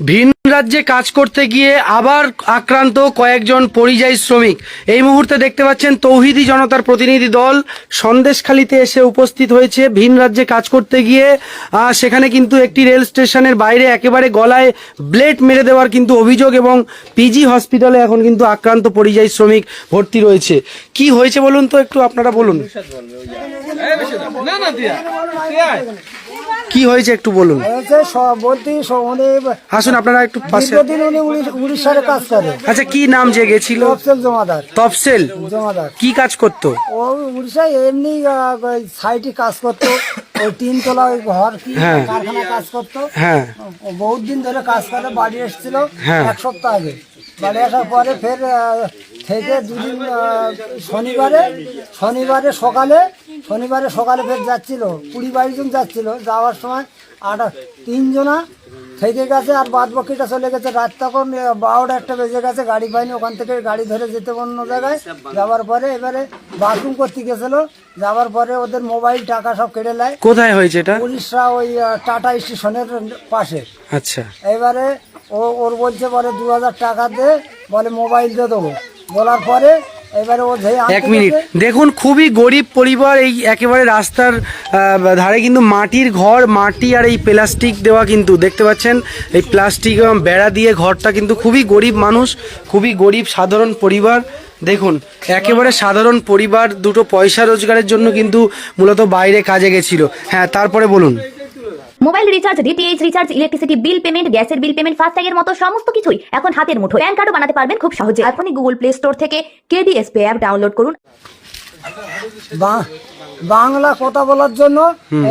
ভিন রাজ্যে কাজ করতে গিয়ে আবার আক্রান্ত কয়েকজন পরিযায়ী শ্রমিক। এই মুহূর্তে দেখতে পাচ্ছেন তৌহিদি জনতার প্রতিনিধি দল সন্দেশখালিতে এসে উপস্থিত হয়েছে। ভিন রাজ্যে কাজ করতে গিয়ে সেখানে কিন্তু একটি রেল স্টেশনের বাইরে একেবারে গলায় ব্লেড মেরে দেওয়ার কিন্তু অভিযোগ এবং পিজি হসপিটালে এখন কিন্তু আক্রান্ত পরিযায়ী শ্রমিক ভর্তি রয়েছে। কি হয়েছে বলুন তো একটু আপনারা বলুন। কি হয়েছে একটু বলুন? বলতে উনি আসুন আপনারা একটু পাশে। দীর্ঘদিন উনি উড়ি- কাজ করে। আচ্ছা কি নাম যে গেছিল তফসিল জমাদার। তফসেল? জমাদার। কি কাজ করতো? ও উড়িষ্যায় এমনি সাইটে কাজ করতো। ওই তিন তলা ওই ঘর কি হ্যাঁ। কারখানা কাজ করতো। হ্যাঁ। বহুত দিন ধরে কাজ করে বাড়ি এসেছিল হ্যাঁ। এক সপ্তাহ আগে। বাড়ি আসার পরে ফের থেকে দুদিন শনিবারে শনিবারে সকালে শনিবারে সকালে ফের যাচ্ছিল কুড়ি বাইশ জন যাচ্ছিল। যাওয়ার সময় আট তিনজনা থেকে গেছে আর বাদ বাকিটা চলে গেছে। রাত তখন বারোটা একটা বেজে গেছে গাড়ি পাইনি। ওখান থেকে গাড়ি ধরে যেতে অন্য জায়গায়। যাওয়ার পরে এবারে বাথরুম করতে গেছিল। যাওয়ার পরে ওদের মোবাইল টাকা সব কেটে নেয়। কোথায় হয়েছে এটা? উড়িষ্যা ওই টাটা স্টেশনের পাশে। আচ্ছা। এবারে ও ওর বলছে বলে দু হাজার টাকা দে বলে মোবাইল দিয়ে দেবো। বলার পরে এক মিনিট। দেখুন খুবই গরিব পরিবার এই একেবারে রাস্তার ধারে কিন্তু মাটির ঘর মাটি আর এই প্লাস্টিক দেওয়া কিন্তু দেখতে পাচ্ছেন? এই প্লাস্টিক এবং বেড়া দিয়ে ঘরটা কিন্তু খুবই গরিব মানুষ খুবই গরিব সাধারণ পরিবার। দেখুন একেবারে সাধারণ পরিবার দুটো পয়সা রোজগারের জন্য কিন্তু মূলত বাইরে কাজে গেছিল। হ্যাঁ তারপরে বলুন। Mobile recharge DTH recharge electricity bill payment গ্যাসের বিল পেমেন্ট ফাস্ট্যাগের মতো সমস্ত কিছুই এখন হাতের মুঠো প্যান কার্ডও বানাতে পারবেন খুব সহজে। এখনই গুগল প্লে স্টোর থেকে কেডিএস পে অ্যাপ ডাউনলোড করুন। বা- বাংলা কথা বলার জন্য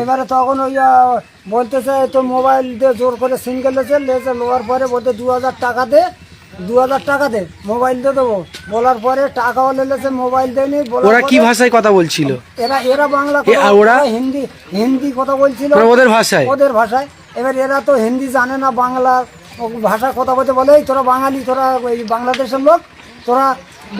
এবারে তখন ওই বলতেছে তো মোবাইল দিয়ে জোর করে সিঙ্গেল লেছে লেছে লোয়ার পরে বলতে দু হাজার টাকা দে। দু হাজার টাকা দে মোবাইল দিয়ে দেবো বলার পরে টাকাও লেলেছে মোবাইল দেয়নি ওরা কি ভাষায় কথা বলছিল এরা এরা বাংলা ওরা? হিন্দি হিন্দি কথা বলছিল ওদের ভাষায়? ওদের ভাষায় এবার এরা তো হিন্দি জানে না বাংলা ভাষা কথা বলতে বলে "এই তোরা বাঙালি তোরা ওই বাংলাদেশের লোক তোরা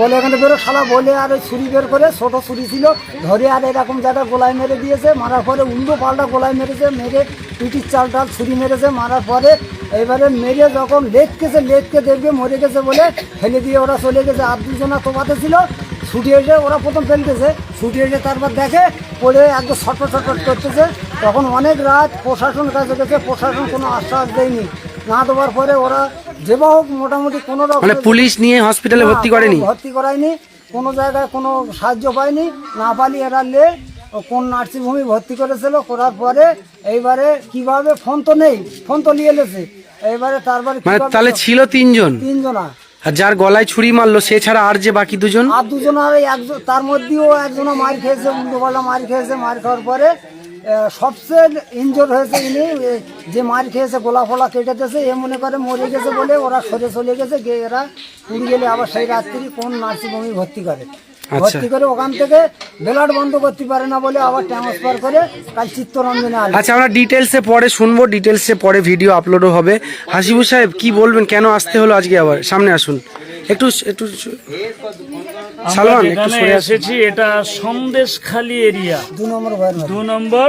বলে এখানে বেরো, শালা বলে আর ওই ছুরি বের করে ছোটো ছুরি ছিল, ধরে আর এরকম জায়গা গোলায় মেরে দিয়েছে, মারার পরে উল্টো পাল্টা গোলায় মেরেছে, মেরে পিটির চাল টাল ছুরি মেরেছে, মারার পরে এবারে মেরে যখন লেটকেছে, লেটকে দেখবে মরে গেছে বলে ফেলে দিয়ে ওরা চলে গেছে। আর দুজনা তোপাতে ছিল। ছুটি এসে ওরা প্রথম ফেলতেছে। ছুটি এসে তারপর দেখে পড়ে একদম ছটফট ছটফট করতেছে। তখন অনেক রাত প্রশাসন কাছে গেছে, প্রশাসন কোনো আশ্বাস দেয়নি। না দেওয়ার পরে ওরা যেবা হোক মোটামুটি কোনো রকম মানে পুলিশ নিয়ে হসপিটালে ভর্তি করেনি? ভর্তি করায়নি কোনো জায়গায় কোনো সাহায্য পায়নি না পালি এরা লে কোন নার্সিংহোমে ভর্তি করেছিল করার পরে এইবারে কীভাবে ফোন তো নেই ফোন তো নিয়ে এলেছে এইবারে তারপরে মানে তাহলে ছিল তিনজন? তিনজনা আর। যার গলায় ছুরি মারলো সে ছাড়া আর যে বাকি দুজন? আর দুজন আর একজন তার মধ্যেও একজন মার খেয়েছে উল্টোপাল্টা মার খেয়েছে মার খাওয়ার পরে সবচেয়ে ইনজোর হয়েছে ইনি যে মার খেয়েছে গোলা ফোলা কেটে দিয়েছে এ মনে করে মরে গেছে বলে ওরা সরে চলে গেছে গিয়ে এরা পুরী গেলে আবার সেই রাত্রি কোন নার্সিংহোমে ভর্তি করে। ভর্তি করে ওখান থেকে ব্লাড বন্ধ করতে পারে না বলে আবার ট্রান্সফার করে কাল চিত্তরঞ্জনে আনবে আচ্ছা আমরা ডিটেলসে পরে শুনব ডিটেলসে পরে ভিডিও আপলোডও হবে। হাসিবুর সাহেব কি বলবেন কেন আসতে হলো আজকে আবার? সামনে আসুন। একটু একটু সালমান একটু সরে এসেছি এটা সন্দেশখালী এরিয়া। দু নম্বর দু নম্বর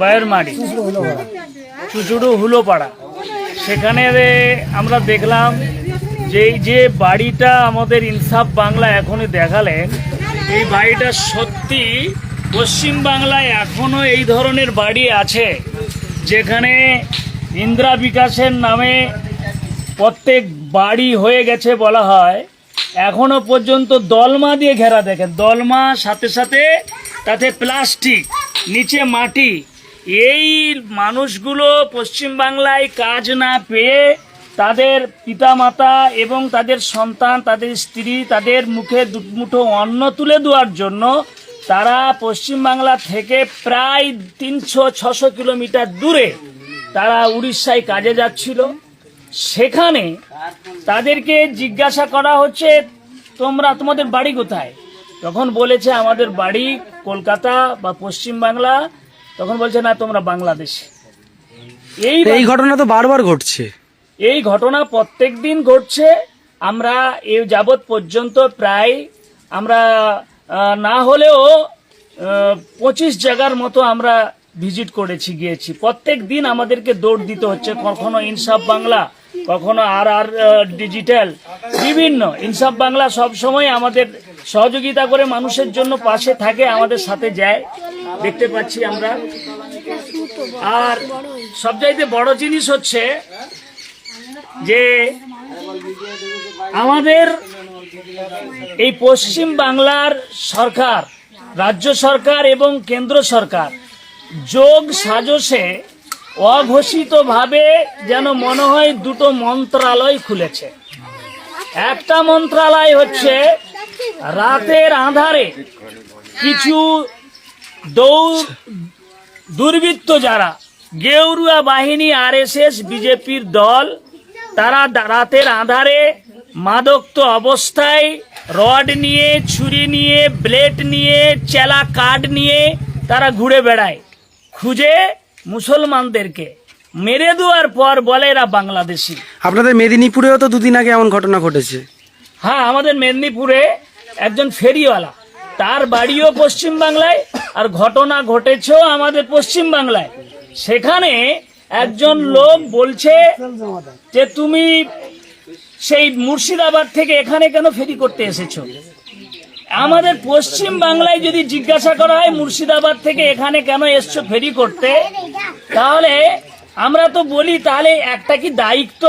বায়েরমারি হলো চুচুড়ু হুলোপাড়া। সেখানে আমরা দেখলাম যে এই যে বাড়িটা আমাদের ইনসাফ বাংলা এখনই দেখালেন এই বাড়িটা সত্যি পশ্চিম বাংলায় এখনও এই ধরনের বাড়ি আছে যেখানে ইন্দ্রা বিকাশের নামে প্রত্যেক বাড়ি হয়ে গেছে বলা হয়। এখনও পর্যন্ত দলমা দিয়ে ঘেরা দেখেন। দলমা, সাথে সাথে তাতে প্লাস্টিক, নিচে মাটি। এই মানুষগুলো পশ্চিমবাংলায় কাজ না পেয়ে তাদের পিতামাতা এবং তাদের সন্তান, তাদের স্ত্রী, তাদের মুখে দুমুঠো অন্ন তুলে দেওয়ার জন্য তারা পশ্চিমবাংলা থেকে প্রায় তিনশো, ছশো কিলোমিটার দূরে তারা উড়িষ্যায় কাজে যাচ্ছিল। সেখানে তাদেরকে জিজ্ঞাসা করা হচ্ছে তোমরা তোমাদের বাড়ি কোথায়? তখন বলেছে আমাদের বাড়ি কলকাতা বা পশ্চিম বাংলা। তখন বলছে না তোমরা বাংলাদেশে। এই এই ঘটনা তো বারবার ঘটছে। এই ঘটনা প্রত্যেক দিন ঘটছে। আমরা এই যাবৎ পর্যন্ত প্রায় আমরা না হলেও পঁচিশ জায়গার মতো আমরা ভিজিট করেছি গিয়েছি। প্রত্যেক দিন আমাদেরকে দৌড় দিতে হচ্ছে কখনো ইনসাফ বাংলা কখনো আর আর ডিজিটাল বিভিন্ন। ইনসাফ বাংলা সব সময় আমাদের সহযোগিতা করে মানুষের জন্য পাশে থাকে, আমাদের সাথে যায়। দেখতে পাচ্ছি আমরা। আর সবচাইতে বড় জিনিস হচ্ছে যে আমাদের এই পশ্চিম বাংলার সরকার, রাজ্য সরকার এবং কেন্দ্র সরকার যোগ সাজসে অঘোষিতভাবে যেন মনে হয় দুটো মন্ত্রালয় খুলেছে। একটা মন্ত্রালয় হচ্ছে রাতের আধারে কিছু দৌড় দুর্বৃত্ত যারা, গেউরুয়া বাহিনী, আরএসএস, বিজেপির দল, তারা রাতের আধারে মাদক্ত অবস্থায় রড নিয়ে, ছুরি নিয়ে, ব্লেড নিয়ে, চেলা কাঠ নিয়ে তারা ঘুরে বেড়ায়। খুঁজে মুসলমানদেরকে মেরে দেওয়ার পর বলে এরা বাংলাদেশি। আপনাদের মেদিনীপুরেও তো দুদিন আগে এমন ঘটনা ঘটেছে। হ্যাঁ আমাদের মেদিনীপুরে একজন ফেরিওয়ালা তার বাড়িও পশ্চিম বাংলায় আর ঘটনা ঘটেছেও আমাদের পশ্চিম বাংলায়। সেখানে একজন লোক বলছে যে তুমি সেই মুর্শিদাবাদ থেকে এখানে কেন ফেরি করতে এসেছ? আমাদের পশ্চিম বাংলায় যদি জিজ্ঞাসা করা হয় মুর্শিদাবাদ থেকে এখানে কেন এসছো ফেরি করতে, তাহলে আমরা তো বলি, তাহলে একটা কি দায়িত্ব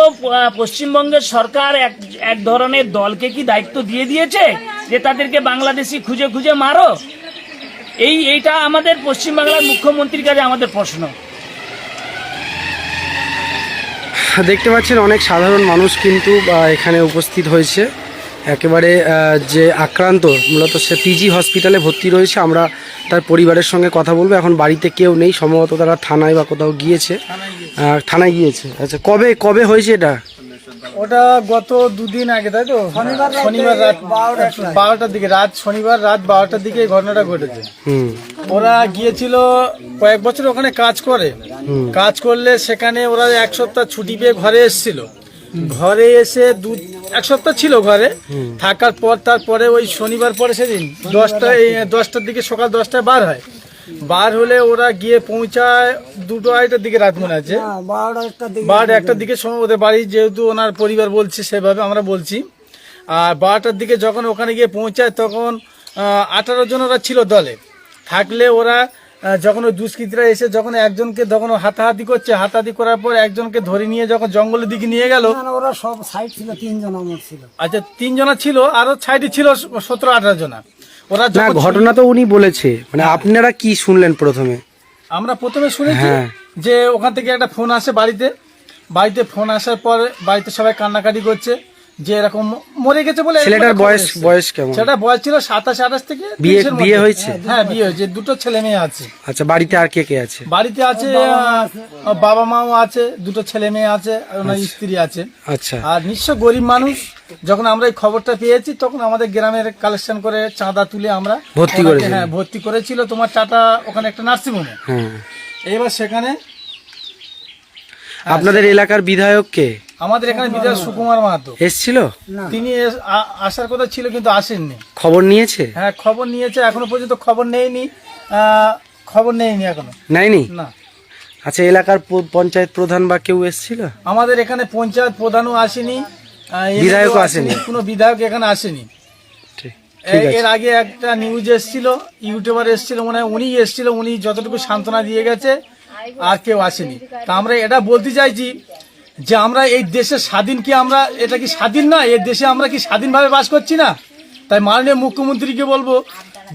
পশ্চিমবঙ্গের সরকার এক এক ধরনের দলকে কি দায়িত্ব দিয়ে দিয়েছে যে তাদেরকে বাংলাদেশি খুঁজে খুঁজে মারো? এই, এইটা আমাদের পশ্চিমবাংলার মুখ্যমন্ত্রীর কাছে আমাদের প্রশ্ন। দেখতে পাচ্ছেন অনেক সাধারণ মানুষ কিন্তু এখানে উপস্থিত হয়েছে। একেবারে যে আক্রান্ত মূলত সে পিজি হসপিটালে ভর্তি রয়েছে। আমরা তার পরিবারের সঙ্গে কথা বলব। এখন বাড়িতে কেউ নেই। সম্ভবত তারা থানায় বা কোথাও গিয়েছে। থানায় গিয়েছে। আচ্ছা কবে কবে হয়েছে এটা? ওটা গত দুদিন আগে তাই তো? শনিবার শনিবার রাত বারোটার দিকে রাত শনিবার রাত বারোটার দিকে এই ঘটনাটা ঘটেছে। হুম। ওরা গিয়েছিল কয়েক বছর ওখানে কাজ করে। কাজ করলে সেখানে ওরা এক সপ্তাহ ছুটি পেয়ে ঘরে এসেছিল। ঘরে এসে দু এক সপ্তাহ ছিল ঘরে। থাকার পর তারপরে ওই শনিবার পরে সেদিন দশটা দশটার দিকে সকাল দশটায় বার হয়। বার হলে ওরা গিয়ে পৌঁছায় দুটো আড়াইটার দিকে রাত মনে আছে। হ্যাঁ, বারোটা বারোটা একটার দিকে সময় ওদের বাড়ি যেহেতু ওনার পরিবার বলছে সেভাবে আমরা বলছি। আর বারোটার দিকে যখন ওখানে গিয়ে পৌঁছায় তখন আঠারো জন ওরা ছিল দলে। থাকলে ওরা যখন ওই দুষ্কৃতীরা এসে যখন একজনকে যখন হাতাহাতি করছে হাতাহাতি করার পর একজনকে ধরে নিয়ে যখন জঙ্গলের দিকে নিয়ে গেল। ওরা সব সাইড ছিল তিনজন আমার ছিল। আচ্ছা তিনজনা ছিল আরও সাইডে ছিল সতেরো আঠারো জনা। ওরা ঘটনা তো উনি বলেছে। মানে আপনারা কি শুনলেন প্রথমে? আমরা প্রথমে শুনেছি হ্যাঁ। যে ওখান থেকে একটা ফোন আসে বাড়িতে। বাড়িতে ফোন আসার পর বাড়িতে সবাই কান্নাকাটি করছে। যে এরকম মরে গেছে বলে ছেলেটার বয়স। বয়স কেমন? সেটা বয়স ছিল সাতাশ আঠাশ থেকে বিয়ে বিয়ে হয়েছে? হ্যাঁ বিয়ে হয়েছে। দুটো ছেলে মেয়ে আছে। আচ্ছা বাড়িতে আর কে কে আছে? বাড়িতে আছে বাবা মাও আছে দুটো ছেলে মেয়ে আছে আর ওনার স্ত্রী আছে। আচ্ছা। আর নিঃস্ব গরিব মানুষ যখন আমরা এই খবরটা পেয়েছি তখন আমাদের গ্রামের কালেকশন করে চাঁদা তুলে আমরা ভর্তি করেছিলেন। হ্যাঁ ভর্তি করেছিল তোমার টাটা ওখানে একটা নার্সিংহোমে হ্যাঁ। এবার সেখানে আপনাদের এলাকার বিধায়ক কে? আমাদের এখানে বিধায়ক সুকুমার মাহাতো। এসছিল? তিনি এস- আসার কথা ছিল কিন্তু আসেননি। খবর নিয়েছে? হ্যাঁ খবর নিয়েছে এখনও পর্যন্ত খবর নেয়নি। খবর নেয়নি এখনও। নেয়নি? না। আচ্ছা এলাকার পঞ্চায়েত প্রধান বা কেউ এসছিল? আমাদের এখানে পঞ্চায়েত প্রধানও আসেনি। বিধায়কও আসেনি। কোনো বিধায়ক এখানে আসেনি। এর আগে একটা নিউজ এসেছিল ইউটিউবার এসেছিল মনে হয় উনি এসেছিল উনি যতটুকু সান্ত্বনা দিয়ে গেছে আর কেউ আসেনি। তা আমরা এটা বলতে চাইছি যে আমরা এই দেশের স্বাধীন কি আমরা, এটা কি স্বাধীন না? এই দেশে আমরা কি স্বাধীনভাবে বাস করছি না? তাই মাননীয় মুখ্যমন্ত্রীকে বলব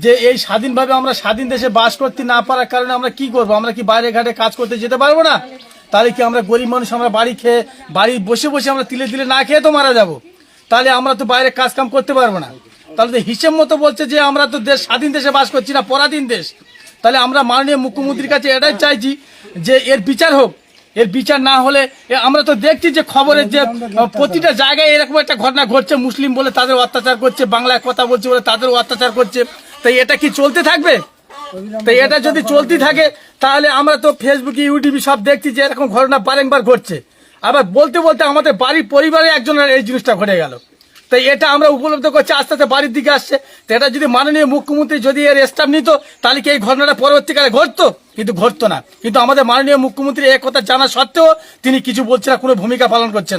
যে এই স্বাধীনভাবে আমরা স্বাধীন দেশে বাস করতে না পারার কারণে আমরা কি করব? আমরা কি বাইরে ঘাটে কাজ করতে যেতে পারব না? তাহলে কি আমরা গরিব মানুষ আমরা বাড়ি খেয়ে, বাড়ি বসে বসে আমরা তিলে তিলে না খেয়ে তো মারা যাব? তাহলে আমরা তো বাইরে কাজ কাম করতে পারব না। তাহলে তো হিসেব মতো বলছে যে আমরা তো দেশ, স্বাধীন দেশে বাস করছি না, পরাধীন দেশ। তাহলে আমরা মাননীয় মুখ্যমন্ত্রীর কাছে এটাই চাইছি যে এর বিচার হোক। এর বিচার না হলে আমরা তো দেখছি যে খবরের যে প্রতিটা জায়গায় এরকম একটা ঘটনা ঘটছে মুসলিম বলে তাদের অত্যাচার করছে বাংলায় কথা বলছে বলে তাদের অত্যাচার করছে। তাই এটা কি চলতে থাকবে? তাই এটা যদি চলতে থাকে তাহলে আমরা তো ফেসবুকে ইউটিউবে সব দেখছি যে এরকম ঘটনা বারেংবার ঘটছে। আবার বলতে বলতে আমাদের বাড়ির পরিবারে একজনের এই জিনিসটা ঘটে গেল। তাই এটা আমরা উপলব্ধ করছি, আস্তে আস্তে বাড়ির দিকে আসছে। তো এটা যদি মাননীয় মুখ্যমন্ত্রী যদি এর স্টাফ নিত, তাহলে কি এই ঘটনাটা পরবর্তীকালে ঘটতো? কিন্তু ঘটতো না। কিন্তু আমাদের মাননীয় মুখ্যমন্ত্রী এক কথা জানা সত্ত্বেও তিনি কিছু বলছে না, কোনো ভূমিকা পালন করছেন।